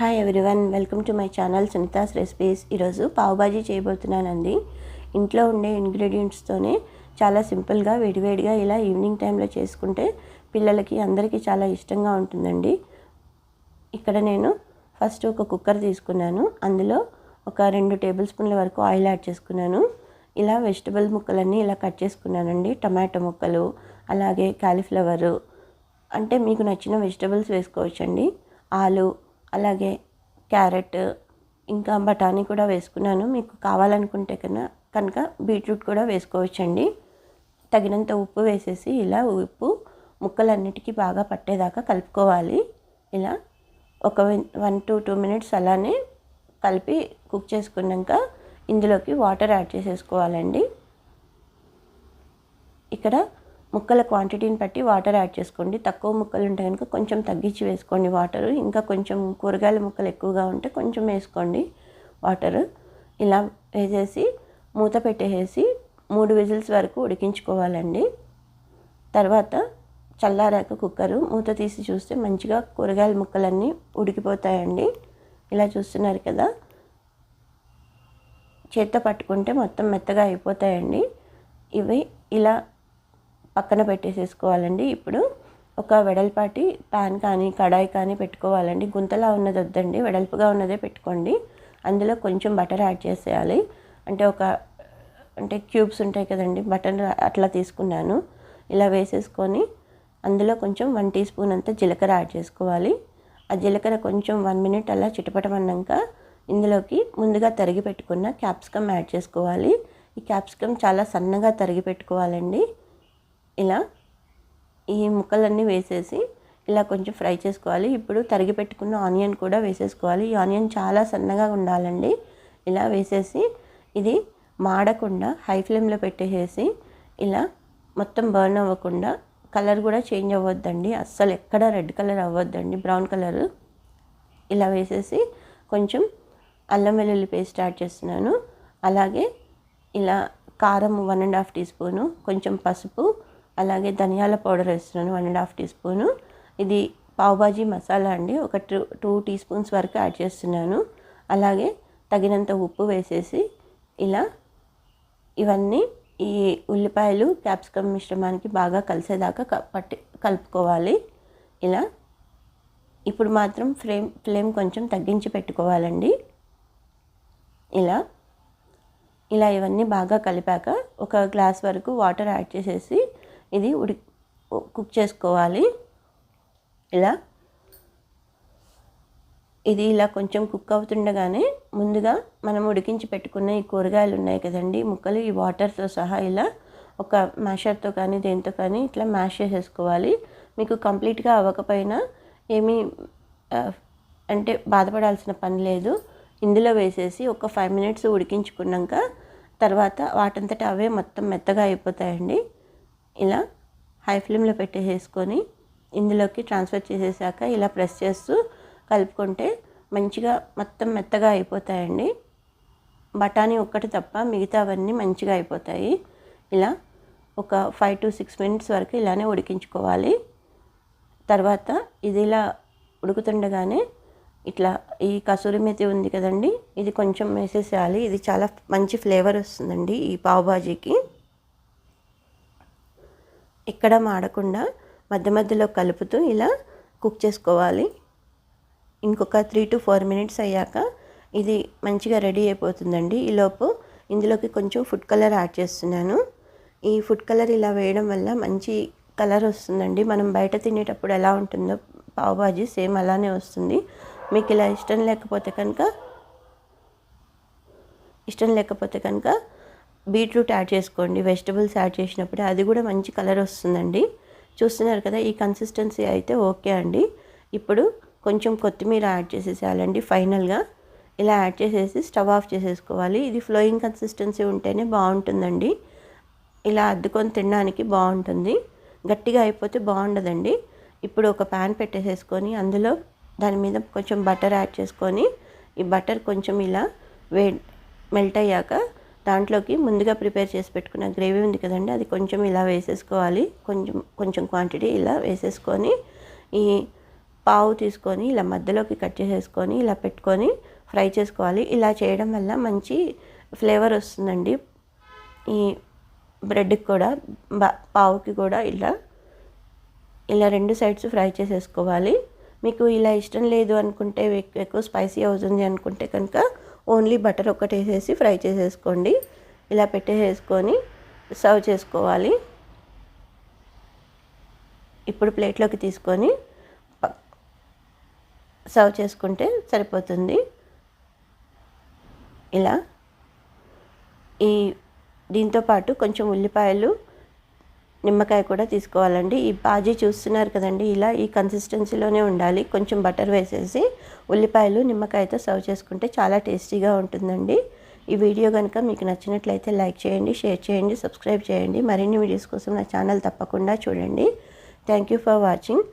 Hi everyone welcome to my channel Sunita's recipes ఈరోజు పావుబాజీ చేయబోతున్నానండి. ఇంట్లో ఉండే ఇంగ్రీడియంట్స్తోనే చాలా సింపుల్గా వేడివేడిగా ఇలా ఈవినింగ్ టైంలో చేసుకుంటే పిల్లలకి అందరికీ చాలా ఇష్టంగా ఉంటుందండి. ఇక్కడ నేను ఫస్ట్ ఒక కుక్కర్ తీసుకున్నాను. అందులో ఒక రెండు టేబుల్ స్పూన్ల వరకు ఆయిల్ యాడ్ చేసుకున్నాను. ఇలా వెజిటబుల్ ముక్కలన్నీ ఇలా కట్ చేసుకున్నానండి. టమాటో ముక్కలు అలాగే కాలీఫ్లవరు అంటే మీకు నచ్చిన వెజిటబుల్స్ వేసుకోవచ్చండి. ఆలు అలాగే క్యారెట్ ఇంకా బఠానీ కూడా వేసుకున్నాను. మీకు కావాలనుకుంటే కన్నా కనుక బీట్రూట్ కూడా వేసుకోవచ్చండి. తగినంత ఉప్పు వేసేసి ఇలా ఉప్పు ముక్కలన్నిటికీ బాగా పట్టేదాకా కలుపుకోవాలి. ఇలా ఒక వన్ టు టూ మినిట్స్ అలానే కలిపి కుక్ చేసుకున్నాక ఇందులోకి వాటర్ యాడ్ చేసేసుకోవాలండి. ఇక్కడ ముక్కల క్వాంటిటీని బట్టి వాటర్ యాడ్ చేసుకోండి. తక్కువ ముక్కలు ఉంటే కనుక కొంచెం తగ్గించి వేసుకోండి వాటర్ ఇంకా కొంచెం కూరగాయల ముక్కలు ఎక్కువగా ఉంటే కొంచెం వేసుకోండి వాటర్ ఇలా వేసేసి మూత పెట్టేసి మూడు విజిల్స్ వరకు ఉడికించుకోవాలండి. తర్వాత చల్లారాక కుక్కరు మూత తీసి చూస్తే మంచిగా కూరగాయల ముక్కలన్నీ ఉడికిపోతాయండి. ఇలా చూస్తున్నారు కదా. చేత్తో పట్టుకుంటే మొత్తం మెత్తగా అయిపోతాయండి. ఇవి ఇలా పక్కన పెట్టేసేసుకోవాలండి. ఇప్పుడు ఒక వెడల్పాటి పాన్ కానీ కడాయి కానీ పెట్టుకోవాలండి. గుంతలా ఉన్నది వద్దండి. వెడల్పుగా ఉన్నదే పెట్టుకోండి. అందులో కొంచెం బటర్ యాడ్ చేసేయాలి. అంటే ఒక అంటే క్యూబ్స్ ఉంటాయి కదండి. బటర్ అట్లా తీసుకున్నాను. ఇలా వేసేసుకొని అందులో కొంచెం వన్ టీ స్పూన్ అంతా జీలకర్ర యాడ్ చేసుకోవాలి. ఆ జీలకర్ర కొంచెం వన్ మినిట్ అలా చిటపటమన్నాక ఇందులోకి ముందుగా తరిగి పెట్టుకున్న క్యాప్సికమ్ యాడ్ చేసుకోవాలి. ఈ క్యాప్సికమ్ చాలా సన్నగా తరిగి పెట్టుకోవాలండి. ఇలా ఈ ముక్కలన్నీ వేసేసి ఇలా కొంచెం ఫ్రై చేసుకోవాలి. ఇప్పుడు తరిగి పెట్టుకున్న ఆనియన్ కూడా వేసేసుకోవాలి. ఈ ఆనియన్ చాలా సన్నగా ఉండాలండి. ఇలా వేసేసి ఇది మాడకుండా హై ఫ్లేమ్లో పెట్టేసేసి ఇలా మొత్తం బర్న్ అవ్వకుండా కలర్ కూడా చేంజ్ అవ్వద్దండి. అస్సలు ఎక్కడ రెడ్ కలర్ అవ్వద్దండి. Brown colour. ఇలా వేసేసి కొంచెం అల్లం వెల్లుల్లి పేస్ట్ యాడ్ చేస్తున్నాను. అలాగే ఇలా కారం one and half teaspoon కొంచెం పసుపు అలాగే ధనియాల పౌడర్ వేస్తున్నాను one and half teaspoon ఇది పావుబాజీ మసాలా అండి. ఒక టూ టూ టీ స్పూన్స్ వరకు యాడ్ చేస్తున్నాను. అలాగే తగినంత ఉప్పు వేసేసి ఇలా ఇవన్నీ ఈ ఉల్లిపాయలు క్యాప్సికమ్ మిశ్రమానికి బాగా కలిసేదాకా పట్టి కలుపుకోవాలి. ఇలా ఇప్పుడు మాత్రం ఫ్లేమ్ ఫ్లేమ్ కొంచెం తగ్గించి పెట్టుకోవాలండి. ఇలా ఇలా ఇవన్నీ బాగా కలిపాక ఒక గ్లాస్ వరకు వాటర్ యాడ్ చేసేసి ఇది ఉడి కుక్ చేసుకోవాలి. ఇలా. ఇది ఇలా కొంచెం కుక్ అవుతుండగానే ముందుగా మనం ఉడికించి పెట్టుకున్న ఈ కూరగాయలు ఉన్నాయి కదండి ముక్కలు ఈ వాటర్తో సహా ఇలా ఒక మ్యాషర్తో కానీ దేంతో కానీ ఇట్లా మ్యాష్ చేసేసుకోవాలి. మీకు కంప్లీట్గా అవ్వకపోయినా ఏమీ అంటే బాధపడాల్సిన పని లేదు. ఇందులో వేసేసి ఒక ఫైవ్ మినిట్స్ ఉడికించుకున్నాక తర్వాత వాటంతట అవే మొత్తం మెత్తగా అయిపోతాయండి. ఇలా హై ఫ్లేమ్లో పెట్టేసేసుకొని ఇందులోకి ట్రాన్స్ఫర్ చేసేసాక ఇలా ప్రెస్ చేస్తూ కలుపుకుంటే మంచిగా మొత్తం మెత్తగా అయిపోతాయండి. బఠానీ ఒక్కటి తప్ప మిగతావన్నీ మంచిగా అయిపోతాయి. ఇలా ఒక ఫైవ్ టు సిక్స్ మినిట్స్ వరకు ఇలానే ఉడికించుకోవాలి. తర్వాత ఇది ఇలా ఉడుకుతుండగానే ఇట్లా ఈ కసూరి మెతి ఉంది కదండి ఇది కొంచెం వేసేసేయాలి. ఇది చాలా మంచి ఫ్లేవర్ వస్తుందండి ఈ పావుబాజీకి ఎక్కడ మాడకుండా మధ్య మధ్యలో కలుపుతూ ఇలా కుక్ చేసుకోవాలి. ఇంకొక త్రీ టు ఫోర్ మినిట్స్ అయ్యాక ఇది మంచిగా రెడీ అయిపోతుందండి. ఈలోపు ఇందులోకి కొంచెం ఫుడ్ కలర్ యాడ్ చేస్తున్నాను. ఈ ఫుడ్ కలర్ ఇలా వేయడం వల్ల మంచి కలర్ వస్తుందండి. మనం బయట తినేటప్పుడు ఎలా ఉంటుందో పావుబాజీ సేమ్ అలానే వస్తుంది. మీకు ఇలా ఇష్టం లేకపోతే కనుక ఇష్టం లేకపోతే కనుక బీట్రూట్ యాడ్ చేసుకోండి వెజిటబుల్స్ యాడ్ చేసినప్పుడు అది కూడా మంచి కలర్ వస్తుందండి. చూస్తున్నారు కదా ఈ కన్సిస్టెన్సీ అయితే ఓకే అండి. ఇప్పుడు కొంచెం కొత్తిమీర యాడ్ చేసేసేయాలండి ఫైనల్గా. ఇలా యాడ్ చేసేసి స్టవ్ ఆఫ్ చేసేసుకోవాలి. ఇది ఫ్లోయింగ్ కన్సిస్టెన్సీ ఉంటేనే బాగుంటుందండి. ఇలా అద్దుకొని తినడానికి బాగుంటుంది. గట్టిగా అయిపోతే బాగుండదండి. ఇప్పుడు ఒక ప్యాన్ పెట్టేసేసుకొని అందులో దాని మీద కొంచెం బటర్ యాడ్ చేసుకొని ఈ బటర్ కొంచెం ఇలా వే మెల్ట్ అయ్యాక దాంట్లోకి ముందుగా ప్రిపేర్ చేసి పెట్టుకున్న గ్రేవీ ఉంది కదండి అది కొంచెం ఇలా వేసేసుకోవాలి. కొంచెం కొంచెం క్వాంటిటీ ఇలా వేసేసుకొని ఈ పావు తీసుకొని ఇలా మధ్యలోకి కట్ చేసేసుకొని ఇలా పెట్టుకొని ఫ్రై చేసుకోవాలి. ఇలా చేయడం వల్ల మంచి ఫ్లేవర్ వస్తుందండి. ఈ బ్రెడ్కి కూడా బా పావుకి కూడా ఇలా ఇలా రెండు సైడ్స్ ఫ్రై చేసేసుకోవాలి. మీకు ఇలా ఇష్టం లేదు అనుకుంటే ఎక్కువ స్పైసీ అవుతుంది అనుకుంటే కనుక ఓన్లీ బటర్ ఒకటి వేసేసి ఫ్రై చేసేసుకోండి. ఇలా పెట్టేసేసుకొని సర్వ్ చేసుకోవాలి. ఇప్పుడు ప్లేట్లోకి తీసుకొని సర్వ్ చేసుకుంటే సరిపోతుంది. ఇలా ఈ దీంతో పాటు కొంచెం ఉల్లిపాయలు నిమ్మకాయ కూడా తీసుకోవాలండి. ఈ బాజీ చూస్తున్నారు కదండి ఇలా ఈ కన్సిస్టెన్సీలోనే ఉండాలి. కొంచెం బటర్ వేసేసి ఉల్లిపాయలు నిమ్మకాయతో సర్వ్ చేసుకుంటే చాలా టేస్టీగా ఉంటుందండి. ఈ వీడియో కనుక మీకు నచ్చినట్లయితే లైక్ చేయండి షేర్ చేయండి సబ్స్క్రైబ్ చేయండి. మరిన్ని వీడియోస్ కోసం నా ఛానల్ తప్పకుండా చూడండి. Thank you for watching